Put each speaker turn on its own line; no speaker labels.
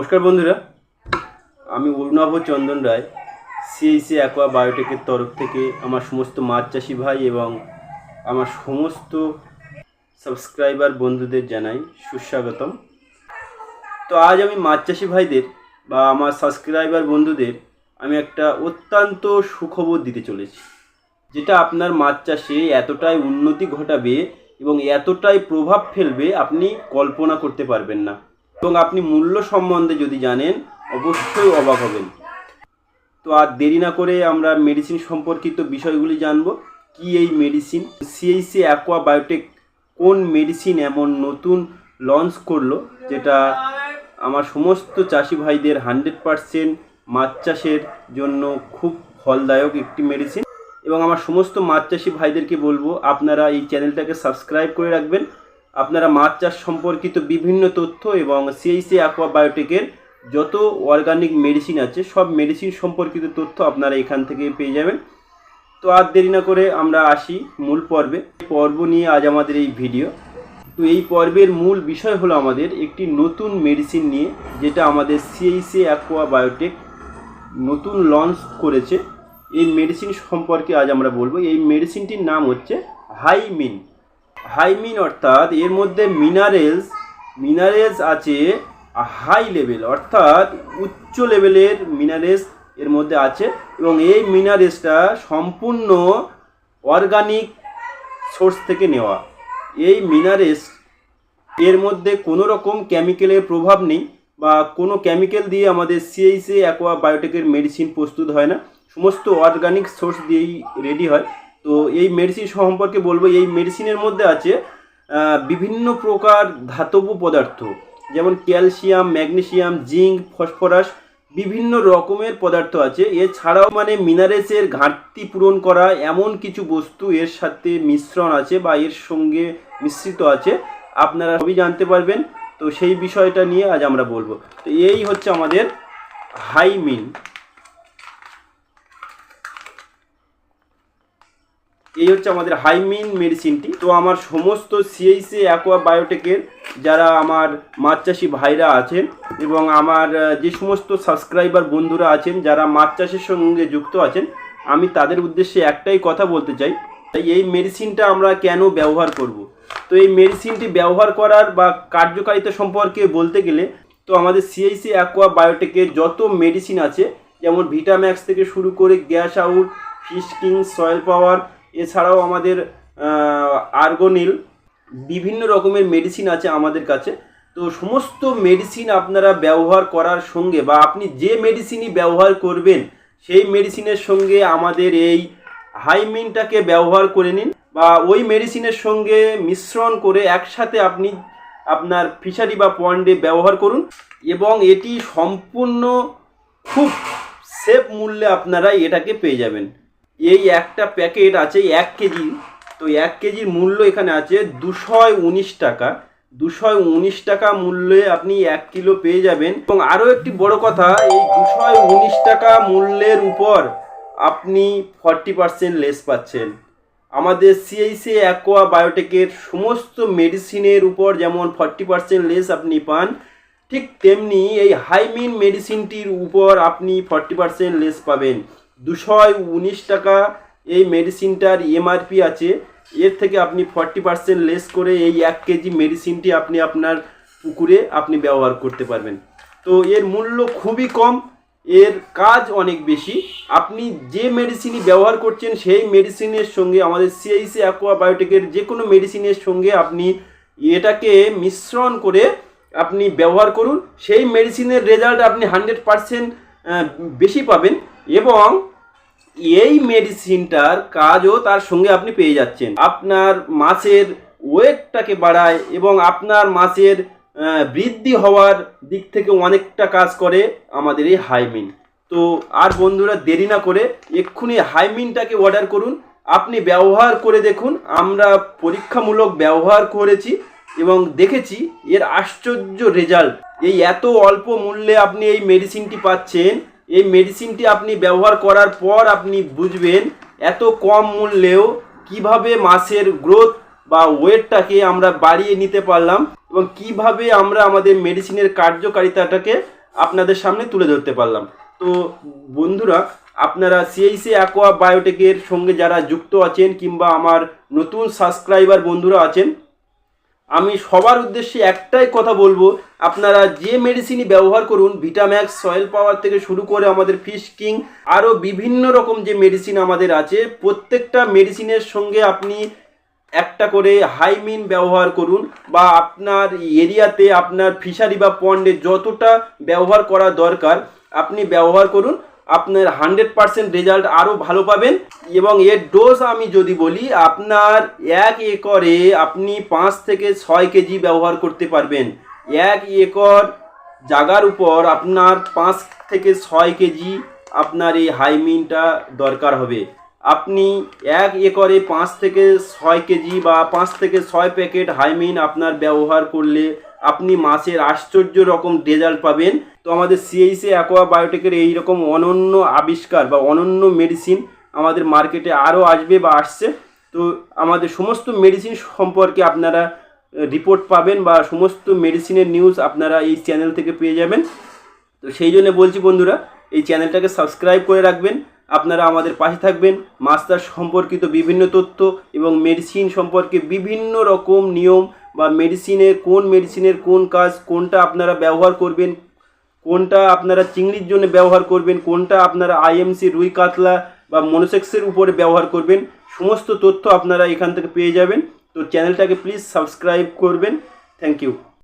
নমস্কার বন্ধুরা, আমি অরুণাভ চন্দন রায় সিএইসি অ্যাকোয়া বায়োটেকের তরফ থেকে আমার সমস্ত মাছ চাষি ভাই এবং আমার সমস্ত সাবস্ক্রাইবার বন্ধুদের জানাই সুস্বাগতম। তো আজ আমি মাছ চাষি ভাইদের বা আমার সাবস্ক্রাইবার বন্ধুদের আমি একটা অত্যন্ত সুখবর দিতে চলেছি, যেটা আপনার মাছ চাষে এতটাই উন্নতি ঘটাবে এবং এতটাই প্রভাব ফেলবে আপনি কল্পনা করতে পারবেন না। এবং আপনি মূল্য সম্বন্ধে যদি জানেন, অবশ্যই অবাক হবেন। তো আর দেরি না করে আমরা মেডিসিন সম্পর্কিত বিষয়গুলি জানব। কি এই মেডিসিন সিএইসি অ্যাকোয়া বায়োটেক কোন মেডিসিন এমন নতুন লঞ্চ করল, যেটা আমার সমস্ত চাষি ভাইদের হান্ড্রেড পারসেন্ট মাছ চাষের জন্য খুব ফলদায়ক একটি মেডিসিন এবং আমার সমস্ত মাছ চাষি ভাইদেরকে বলব, আপনারা এই চ্যানেলটাকে সাবস্ক্রাইব করে রাখবেন। আপনারা মাছ চাষ সম্পর্কিত বিভিন্ন তথ্য এবং সিএইসি অ্যাকোয়া বায়োটেকের যত অর্গানিক মেডিসিন আছে, সব মেডিসিন সম্পর্কিত তথ্য আপনারা এখান থেকে পেয়ে যাবেন। তো আর দেরি না করে আমরা আসি মূল পর্বে। পর্ব নিয়ে আজ আমাদের এই ভিডিও তো এই পর্বের মূল বিষয় হলো আমাদের একটি নতুন মেডিসিন নিয়ে, যেটা আমাদের সিএইসি অ্যাকোয়া বায়োটেক নতুন লঞ্চ করেছে। এই মেডিসিন সম্পর্কে আজ আমরা বলব। এই মেডিসিনটির নাম হচ্ছে হাইমিন হাইমিন অর্থাৎ এর মধ্যে মিনারেলস মিনারেলস আছে হাই লেভেল, অর্থাৎ উচ্চ লেভেলের মিনারেলস এর মধ্যে আছে এবং এই মিনারেলসটা সম্পূর্ণ অর্গানিক সোর্স থেকে নেওয়া। এই মিনারেলস এর মধ্যে কোনো রকম কেমিক্যালের প্রভাব নেই বা কোনো কেমিক্যাল দিয়ে আমাদের সিএইসি অ্যাকোয়া, বায়োটেকের মেডিসিন প্রস্তুত হয় না। সমস্ত অর্গানিক সোর্স দিয়েই রেডি হয়। তো এই মেডিসিন সম্পর্কে বলব, এই মেডিসিনের মধ্যে আছে বিভিন্ন প্রকার ধাতব পদার্থ, যেমন ক্যালসিয়াম ম্যাগনেসিয়াম জিঙ্ক ফসফরাস বিভিন্ন রকমের পদার্থ আছে। এছাড়াও মানে মিনারেলসের ঘাটতি পূরণ করা এমন কিছু বস্তু এর সাথে মিশ্রণ আছে বা এর সঙ্গে মিশ্রিত আছে, আপনারা সবই জানতে পারবেন। তো সেই বিষয়টা নিয়ে আজ আমরা বলব। তো এই হচ্ছে আমাদের হাইমিন এই হচ্ছে আমাদের হাইমিন মেডিসিনটি। তো আমার সমস্ত সিএইসি অ্যাকোয়া বায়োটেকের যারা আমার মাছ চাষি ভাইরা আছেন এবং আমার যে সমস্ত সাবস্ক্রাইবার বন্ধুরা আছেন, যারা মাছ চাষের সঙ্গে যুক্ত আছেন, আমি তাদের উদ্দেশ্যে একটাই কথা বলতে চাই। তাই এই মেডিসিনটা আমরা কেন ব্যবহার করব? তো এই মেডিসিনটি ব্যবহার করার বা কার্যকারিতা সম্পর্কে বলতে গেলে, তো আমাদের সিআইসি অ্যাকোয়া বায়োটেকের যত মেডিসিন আছে, যেমন ভিটাম্যাক্স থেকে শুরু করে gas out, fish king, soil power এছাড়াও আমাদের আর্গোনিল, বিভিন্ন রকমের মেডিসিন আছে আমাদের কাছে। তো সমস্ত মেডিসিন আপনারা ব্যবহার করার সঙ্গে বা আপনি যে মেডিসিনই ব্যবহার করবেন, সেই মেডিসিনের সঙ্গে আমাদের এই হাইমিনটাকে ব্যবহার করে নিন বা ওই মেডিসিনের সঙ্গে মিশ্রণ করে একসাথে আপনি আপনার ফিশারি বা পন্ডে ব্যবহার করুন এবং এটি সম্পূর্ণ খুব সেফ মূল্যে আপনারা এটাকে পেয়ে যাবেন। এই একটা প্যাকেট আছে এক কেজি, তো এক কেজির মূল্য এখানে আছে দুশো উনিশ টাকা। দুশো উনিশ টাকা মূল্যে আপনি এক কিলো পেয়ে যাবেন। এবং আরও একটি বড় কথা, এই দুশো উনিশ টাকা মূল্যের উপর আপনি ফর্টি পার্সেন্ট লেস পাচ্ছেন। আমাদের সিআইসি অ্যাকোয়া বায়োটেকের সমস্ত মেডিসিনের উপর যেমন ফর্টি পার্সেন্ট লেস আপনি পান, ঠিক তেমনি এই হাইমিন মেডিসিনটির উপর আপনি ফর্টি পার্সেন্ট লেস পাবেন। দুশো উনিশ টাকা এই মেডিসিনটার এমআরপি আছে। এর থেকে আপনি ফর্টি পার্সেন্ট লেস করে এই এক কেজি মেডিসিনটি আপনি আপনার পুকুরে আপনি ব্যবহার করতে পারবেন। তো এর মূল্য খুবই কম, এর কাজ অনেক বেশি। আপনি যে মেডিসিনই ব্যবহার করছেন, সেই মেডিসিনের সঙ্গে আমাদের সিআইসি অ্যাকোয়া বায়োটেকের যে কোনো মেডিসিনের সঙ্গে আপনি এটাকে মিশ্রণ করে আপনি ব্যবহার করুন। সেই মেডিসিনের রেজাল্ট আপনি হান্ড্রেড পারসেন্ট বেশি পাবেন এবং এই মেডিসিনটার কাজও তার সঙ্গে আপনি পেয়ে যাচ্ছেন। আপনার মাছের ওয়েটটাকে বাড়ায় এবং আপনার মাছের বৃদ্ধি হওয়ার দিক থেকে অনেকটা কাজ করে আমাদের এই হাইমিন তো আর বন্ধুরা, দেরি না করে এক্ষুনি হাইমিনটাকে অর্ডার করুন। আপনি ব্যবহার করে দেখুন, আমরা পরীক্ষামূলক ব্যবহার করেছি এবং দেখেছি এর আশ্চর্য রেজাল্ট এই এত অল্প মূল্যে আপনি এই মেডিসিনটি পাচ্ছেন এই মেডিসিনটি আপনি ব্যবহার করার পর আপনি বুঝবেন এত কম মূল্যেও কীভাবে মাছের গ্রোথ বা ওয়েটটাকে আমরা বাড়িয়ে নিতে পারলাম এবং কীভাবে আমরা আমাদের মেডিসিনের কার্যকারিতাটাকে আপনাদের সামনে তুলে ধরতে পারলাম। তো বন্ধুরা, আপনারা সিএইসি অ্যাকোয়া বায়োটেকের সঙ্গে যারা যুক্ত আছেন কিংবা আমার নতুন সাবস্ক্রাইবার বন্ধুরা আছেন আমি সবার উদ্দেশ্যে একটাই কথা বলব, আপনারা যে মেডিসিনই ব্যবহার করুন ভিটাম্যাক্স সয়েল পাওয়ার থেকে শুরু করে আমাদের ফিশ কিং আরও বিভিন্ন রকম যে মেডিসিন আমাদের আছে, প্রত্যেকটা মেডিসিনের সঙ্গে আপনি একটা করে হাইমিন ব্যবহার করুন বা আপনার এরিয়াতে আপনার ফিশারি বা পন্ডে যতটা ব্যবহার করা দরকার, আপনি ব্যবহার করুন। আপনার হান্ড্রেড পারসেন্ট রেজাল্ট আরও ভালো পাবেন এবং এর ডোজ আমি যদি বলি, আপনার এক একরে আপনি পাঁচ থেকে ছয় কেজি ব্যবহার করতে পারবেন। এক একর জাগার উপর আপনার পাঁচ থেকে ছয় কেজি আপনার এই হাইমিনটা দরকার হবে। আপনি এক একরে পাঁচ থেকে ছয় কেজি বা পাঁচ থেকে ছয় প্যাকেট হাইমিন আপনার ব্যবহার করলে আপনি মাসের আশ্চর্য রকম রেজাল্ট পাবেন। তো আমাদের সিএইসি অ্যাকোয়া বায়োটেকের এই রকম অনন্য আবিষ্কার বা অনন্য মেডিসিন আমাদের মার্কেটে আরও আসবে বা আসছে। তো আমাদের সমস্ত মেডিসিন সম্পর্কে আপনারা রিপোর্ট পাবেন বা সমস্ত মেডিসিনের নিউজ আপনারা এই চ্যানেল থেকে পেয়ে যাবেন। তো সেই জন্য বলছি বন্ধুরা, এই চ্যানেলটাকে সাবস্ক্রাইব করে রাখবেন। আপনারা আমাদের পাশে থাকবেন। মাস্টার সম্পর্কিত বিভিন্ন তথ্য এবং মেডিসিন সম্পর্কে বিভিন্ন রকম নিয়ম বা মেডিসিনে কোন মেডিসিনের কোন কাজ, কোনটা আপনারা ব্যবহার করবেন, কোনটা আপনারা চিংড়ির জন্য ব্যবহার করবেন, কোনটা আপনারা আইএমসি রুই কাতলা বা মনোসেক্সের উপরে ব্যবহার করবেন, সমস্ত তথ্য আপনারা এখান থেকে পেয়ে যাবেন। তো চ্যানেলটাকে প্লিজ সাবস্ক্রাইব করবেন। Thank you